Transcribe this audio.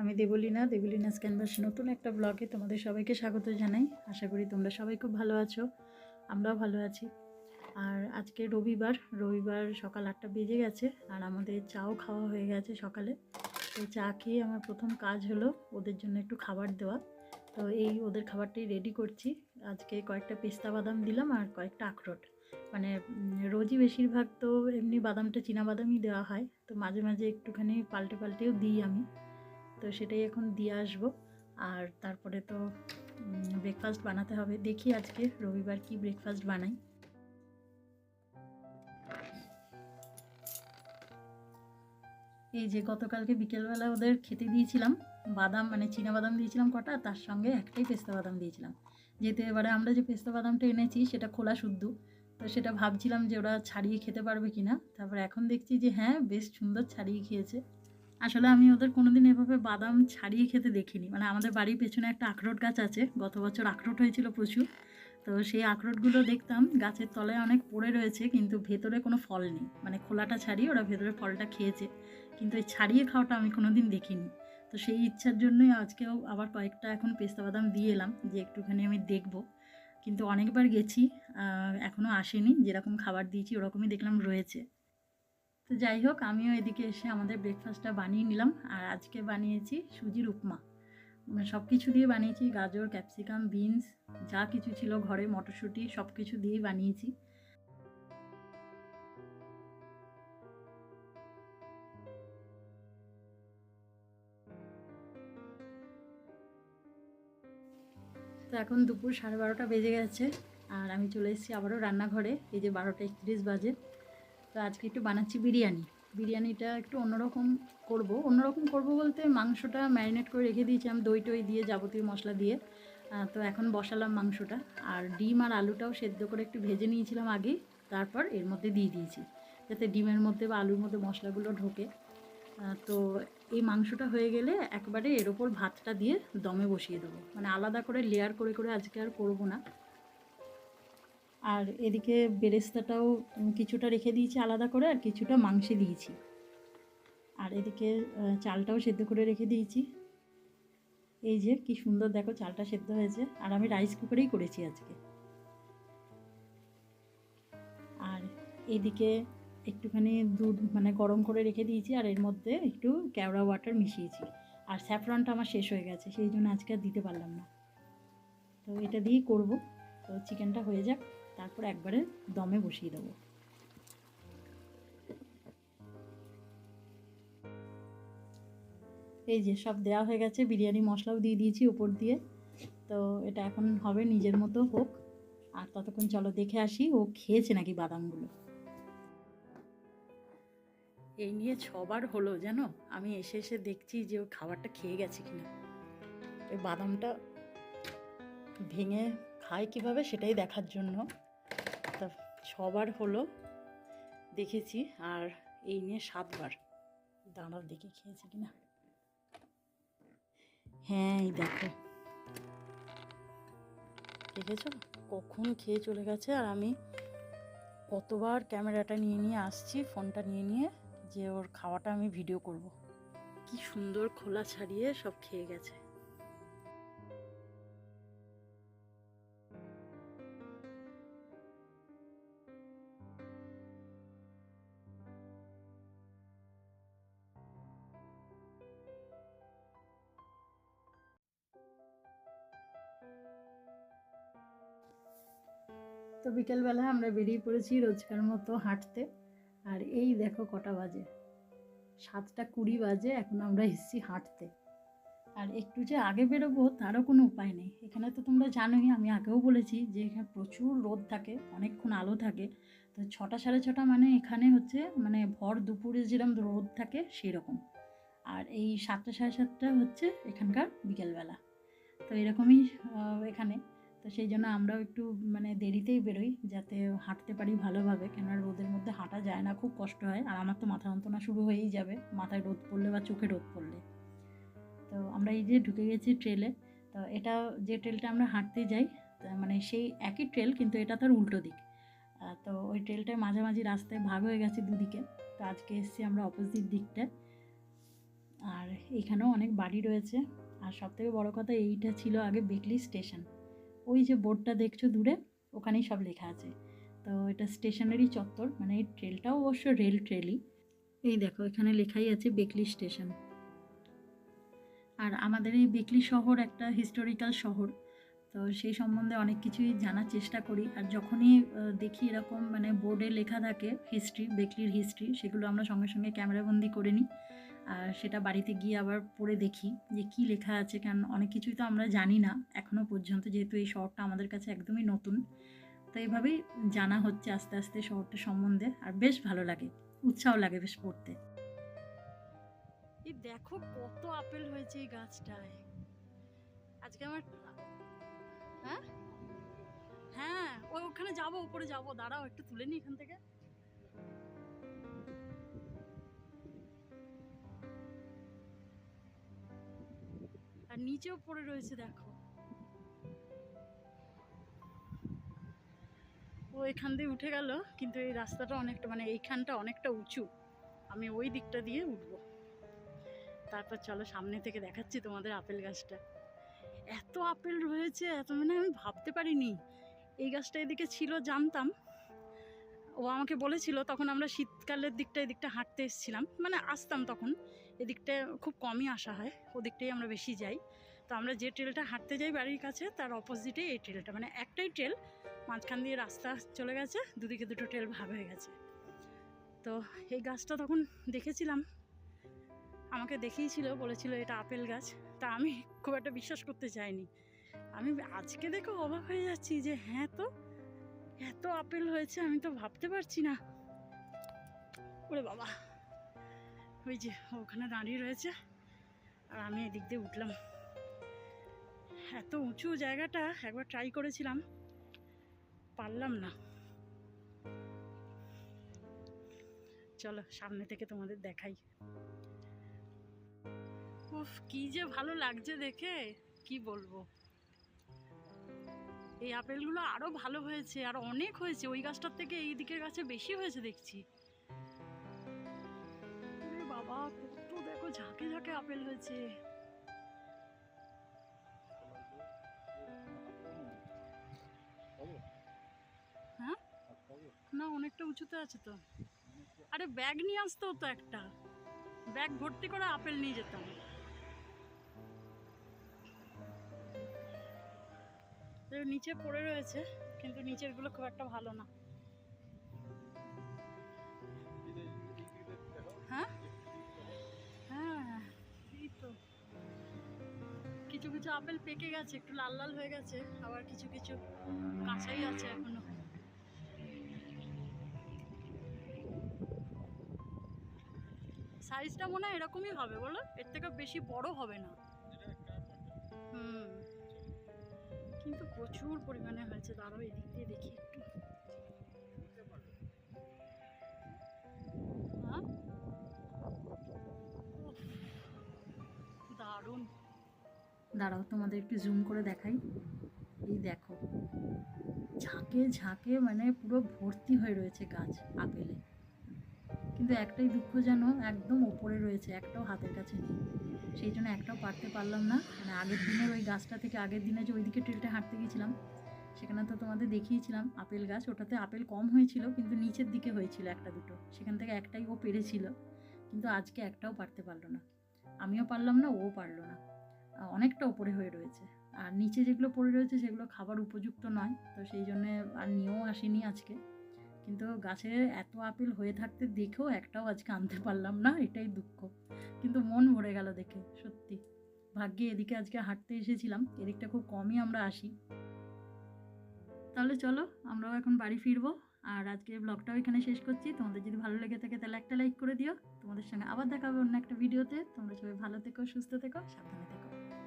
আমি দেবলীনা দেবলীনা ক্যানভাস নতুন একটা ব্লগে তোমাদের সবাইকে স্বাগত জানাই। আশা করি তোমরা সবাই খুব ভালো আছো, আমরাও ভালো আছি। আর আজকে রবিবার রবিবার সকাল আটটা বেজে গেছে আর আমাদের চাও খাওয়া হয়ে গেছে সকালে। তো চা খেয়ে আমার প্রথম কাজ হলো ওদের জন্য একটু খাবার দেওয়া। তো এই ওদের খাবারটাই রেডি করছি। আজকে কয়েকটা পেস্তা বাদাম দিলাম আর কয়েকটা আখরোট। মানে রোজই বেশিরভাগ তো এমনি বাদামটা চীনা বাদামই দেওয়া হয়। তো মাঝে মাঝে একটুখানি পাল্টে পাল্টেও দিই আমি। তো সেটাই এখন দিয়ে আসব। আর তারপরে তো ব্রেকফাস্ট বানাতে হবে। দেখি আজকে রবিবার কি ব্রেকফাস্ট বানাই। এই যে গতকালকে বিকেলবেলা ওদের খেতে দিয়েছিলাম বাদাম মানে চীনা বাদাম দিয়েছিলাম কটা, তার সঙ্গে একটাই পেস্তা বাদাম দিয়েছিলাম। যেহেতু এবারে আমরা যে পেস্তা বাদামটা এনেছি সেটা খোলা শুদ্ধ, তো সেটা ভাবছিলাম যে ওরা ছাড়িয়ে খেতে পারবে কি না তারপর এখন দেখছি যে হ্যাঁ বেশ সুন্দর ছাড়িয়ে খেয়েছে। আসলে আমি ওদের কোনোদিন এভাবে বাদাম ছাড়িয়ে খেতে দেখিনি। মানে আমাদের বাড়ির পেছনে একটা আখরোট গাছ আছে, গত বছর আখরোট হয়েছিল প্রচুর। তো সেই আখরোটগুলো দেখতাম, গাছের তলায় অনেক পড়ে রয়েছে, কিন্তু ভেতরে কোনো ফল নেই। মানে খোলাটা ছাড়িয়ে ওরা ভেতরে ফলটা খেয়েছে, কিন্তু এই ছাড়িয়ে খাওয়াটা আমি কোনোদিন দেখিনি। তো সেই ইচ্ছার জন্যই আজকেও আবার কয়েকটা এখন পেস্তা বাদাম দিয়ে এলাম, যে একটুখানি আমি দেখব। কিন্তু অনেকবার গেছি এখনও আসেনি, যেরকম খাবার দিয়েছি ওরকমই দেখলাম রয়েছে। তো যাই হোক, আমিও এদিকে এসে আমাদের ব্রেকফাস্টটা বানিয়ে নিলাম। আর আজকে বানিয়েছি সুজির উপমা। সব কিছু দিয়ে বানিয়েছি, গাজর ক্যাপসিকাম বিনস যা কিছু ছিল ঘরে, মটরশুঁটি সব কিছু দিয়েই বানিয়েছি। তো এখন দুপুর সাড়ে বারোটা বেজে গেছে। আর আমি চলে এসেছি আবারও রান্নাঘরে। এই যে বারোটা একত্রিশ বাজে। তো আজকে একটু বানাচ্ছি বিরিয়ানি। বিরিয়ানিটা একটু অন্যরকম করব। অন্যরকম করব বলতে মাংসটা ম্যারিনেট করে রেখে দিয়েছি আমি দই টই দিয়ে, যাবতীয় মশলা দিয়ে। তো এখন বসালাম মাংসটা। আর ডিম আর আলুটাও সেদ্ধ করে একটু ভেজে নিয়েছিলাম আগে। তারপর এর মধ্যে দিয়ে দিয়েছি। যাতে ডিমের মধ্যে বা আলুর মধ্যে মশলাগুলো ঢোকে। তো এই মাংসটা হয়ে গেলে একবারে এর ওপর ভাতটা দিয়ে দমে বসিয়ে দেবো। মানে আলাদা করে লেয়ার করে করে আজকে আর করব না। আর এদিকে বেরেস্তাটাও কিছুটা রেখে দিয়েছি আলাদা করে আর কিছুটা মাংসে দিয়েছি। আর এদিকে চালটাও সেদ্ধ করে রেখে দিয়েছি। এই যে কি সুন্দর দেখো চালটা সেদ্ধ হয়েছে। আর আমি রাইস কুকারেই করেছি আজকে। আর এদিকে একটুখানি দুধ মানে গরম করে রেখে দিয়েছি আর এর মধ্যে একটু কেওড়া ওয়াটার মিশিয়েছি। আর স্যাফরনটা আমার শেষ হয়ে গেছে, সেই জন্য আজকে আর দিতে পারলাম না। তো এটা দিয়েই করব। তো চিকেনটা হয়ে যাক। তারপর একবারে দমে বসিয়ে দেবো। এই যে সব দেওয়া হয়ে গেছে, বিরিয়ানি মশলাও দিয়ে দিয়েছি উপর দিয়ে। তো এটা এখন হবে নিজের মতো হোক। আর ততক্ষণ চলো দেখে আসি, ও খেয়েছে নাকি বাদামগুলো? এই নিয়ে ছবার হলো জানো, আমি এসে এসে দেখছি যে ও খাবারটা খেয়ে গেছে কিনা। ওই বাদামটা ভেঙে খায় কীভাবে সেটাই দেখার জন্য। ছবার হলো দেখেছি আর এই নিয়ে সাতবার। দাঁড়াও, দেখে খেয়েছে কিনা। হ্যাঁ এই দেখো। দেখেছ? কখন খেয়ে চলে গেছে আর আমি কতবার ক্যামেরাটা নিয়ে নিয়ে আসছি, ফোনটা নিয়ে নিয়ে যে ওর খাওয়াটা আমি ভিডিও করব। কি সুন্দর খোলা ছাড়িয়ে সব খেয়ে গেছে। তো বিকেলবেলা আমরা বেরিয়ে পড়েছি রোজকার মতো হাঁটতে। আর এই দেখো কটা বাজে। সাতটা কুড়ি বাজে, এখন আমরা এসেছি হাঁটতে। আর একটু যে আগে বেরোবো তারও কোনো উপায় নেই। এখানে তো তোমরা জানোই, আমি আগেও বলেছি যে এখানে প্রচুর রোদ থাকে, অনেকক্ষণ আলো থাকে। তো ছটা সাড়ে ছটা মানে এখানে হচ্ছে মানে ভর দুপুরে যেরকম রোদ থাকে সেই রকম আর এই সাতটা সাড়ে সাতটা হচ্ছে এখানকার বিকেলবেলা। তো এরকমই এখানে। তো সেই জন্য আমরাও একটু মানে দেরিতেই বেরোই, যাতে হাঁটতে পারি ভালোভাবে। কেননা রোদের মধ্যে হাঁটা যায় না, খুব কষ্ট হয়। আর আমার তো মাথা যন্ত্রণা শুরু হয়েই যাবে, মাথায় রোদ পড়লে বা চোখে রোদ পড়লে। তো আমরা এই যে ঢুকে গেছি ট্রেলে, তো এটা যে ট্রেলটা আমরা হাঁটতে যাই মানে সেই একই ট্রেল, কিন্তু এটা তার উল্টো দিক। তো ওই ট্রেলটায় মাঝামাঝি রাস্তায় ভাগ হয়ে গেছে দুদিকে। তো আজকে এসছি আমরা অপোজিট দিকটায় আর এখানেও অনেক বাড়ি রয়েছে। আর সবথেকে বড় কথা, এইটা ছিল আগে বেকলি স্টেশন ওই যে বোর্ডটা দেখছ দূরে, ওখানেই সব লেখা আছে। তো এটা স্টেশনেরই চত্বর মানে এই ট্রেলটাও অবশ্য রেল ট্রেলই। এই দেখো, এখানে লেখাই আছে বেকলি স্টেশন। আর আমাদের এই বেকলি শহর একটা হিস্টোরিক্যাল শহর, তো সেই সম্বন্ধে অনেক কিছুই জানার চেষ্টা করি। আর যখনই দেখি এরকম মানে বোর্ডে লেখা থাকে হিস্ট্রি বেকলির হিস্ট্রি সেগুলো আমরা সঙ্গে সঙ্গে ক্যামেরাবন্দি করে নিই। সেটা বাড়িতে গিয়ে আবার পড়ে দেখি যে কি লেখা আছে, কারণ অনেক কিছুই তো আমরা জানি না। এখনও পর্যন্ত যেহেতু এই শহরটা আমাদের কাছে একদমই নতুন, তো এইভাবেই জানা হচ্ছে আস্তে আস্তে শহরটা সম্বন্ধে। আর বেশ ভালো লাগে, উৎসাহ লাগে বেশ পড়তে। এই দেখো কত আপেল হয়েছে এই গাছটায়। আজকে আমার হ্যাঁ? হ্যাঁ ওই ওখানে যাব উপরে যাব, দাঁড়াও, একটু তুলে নি এখান থেকে। আর নিচেও পড়ে রয়েছে, দেখো। ও এখান দিয়ে উঠে গেল, কিন্তু এই রাস্তাটা অনেকটা মানে এইখানটা অনেকটা উঁচু। আমি ওই দিকটা দিয়ে উঠবো। তারপর চলো সামনে থেকে দেখাচ্ছি তোমাদের আপেল গাছটা। এত আপেল রয়েছে, এত মানে আমি ভাবতে পারিনি। এই গাছটা এদিকে ছিল, জানতাম। ও আমাকে বলেছিল, তখন আমরা শীতকালের দিকটা, এদিকটা হাঁটতে এসেছিলাম। মানে আসতাম তখন। এদিকটা খুব কমই আসা হয়, ওদিকটাই আমরা বেশি যাই। তো আমরা যে ট্রেলটা হাঁটতে যাই বাড়ির কাছে, তার অপোজিটে এই ট্রেলটা। মানে একটাই ট্রেল, মাঝখান দিয়ে রাস্তা চলে গেছে, দুদিকে দুটো ট্রেল ভাগ হয়ে গেছে। তো এই গাছটা তখন দেখেছিলাম। আমাকে দেখিয়েছিল, বলেছিল এটা আপেল গাছ। তা আমি খুব একটা বিশ্বাস করতে চাইনি। আমি আজকে দেখে অবাক হয়ে যাচ্ছি যে হ্যাঁ তো, এত আপেল হয়েছে, আমি তো ভাবতে পারছি না। ওরে বাবা। ওই যে ওখানে দাঁড়িয়ে রয়েছে। আর আমি এদিক দিয়ে উঠলাম। এত উঁচু জায়গাটা একবার ট্রাই করেছিলাম, পারলাম না। চলো সামনে থেকে তোমাদের দেখাই। উফ, কি যে ভালো লাগছে দেখে, কি বলব। এই আপেলগুলো আরও ভালো হয়েছে, আর অনেক হয়েছে। ওই গাছটার থেকে এই দিকের গাছে বেশি হয়েছে দেখছি। বাবা কত দেখো ঝাঁকে ঝাঁকে আপেল হয়েছে। হ্যাঁ? না, অনেকটা উঁচুতে আছে তো। আরে ব্যাগ নিয়ে আসতো তো একটা। ব্যাগ ভর্তি করে আপেল নিয়ে যেতাম। নিচে পড়ে রয়েছে, কিন্তু নিচেরগুলো খুব একটা ভালো না। কিছু কিছু আপেল পেকে গেছে, একটু লাল লাল হয়ে গেছে, আবার কিছু কিছু কাঁচাই আছে এখনও। সাইজটা মনে হয় এরকমই হবে বলো? এর থেকে বেশি বড় হবে না। কিন্তু প্রচুর পরিমাণে হয়েছে, দাঁড়াও এদিক দিয়ে দেখি একটু? দারুণ। দাঁড়াও, তোমাদের একটু জুম করে দেখাই। এই দেখো, ঝাঁকে ঝাঁকে মানে পুরো ভর্তি হয়ে রয়েছে গাছ আপেলে। কিন্তু একটাই দুঃখ যেন একদম ওপরে রয়েছে, একটাও হাতের কাছে নেই। সেই জন্য একটাও পারতে পারলাম না। মানে আগের দিনের ওই গাছটা থেকে আগের দিনে যে ওইদিকে ট্রেলটা হাঁটতে গেছিলাম, সেখানে তো তোমাদের দেখিয়েছিলাম আপেল গাছ। ওটাতে আপেল কম হয়েছিল, কিন্তু নিচের দিকে হয়েছিল একটা দুটো। সেখান থেকে একটাই ও পেরেছিল, কিন্তু আজকে একটাও পারতে পারল না। আমিও পারলাম না, ও পারল না। অনেকটা ওপরে হয়ে রয়েছে। আর নিচে যেগুলো পড়ে রয়েছে সেগুলো খাবার উপযুক্ত নয়, তো সেই জন্যে আর নিয়েও আসিনি আজকে। কিন্তু গাছে এত আপেল হয়ে থাকতে দেখেও একটাও আজকে আনতে পারলাম না, এটাই দুঃখ। কিন্তু মন ভরে গেল দেখে, সত্যি। ভাগ্যে এদিকে আজকে হাঁটতে এসেছিলাম, এদিকটা খুব কমই আমরা আসি। তাহলে চলো, আমরাও এখন বাড়ি ফিরবো। আর আজকে ব্লগটাও এখানে শেষ করছি। তোমাদের যদি ভালো লেগে থাকে তাহলে একটা লাইক করে দিও। তোমাদের সঙ্গে আবার দেখা হবে অন্য একটা ভিডিওতে। তোমরা সবাই ভালো থেকো, সুস্থ থেকো, সাবধানে থেকো।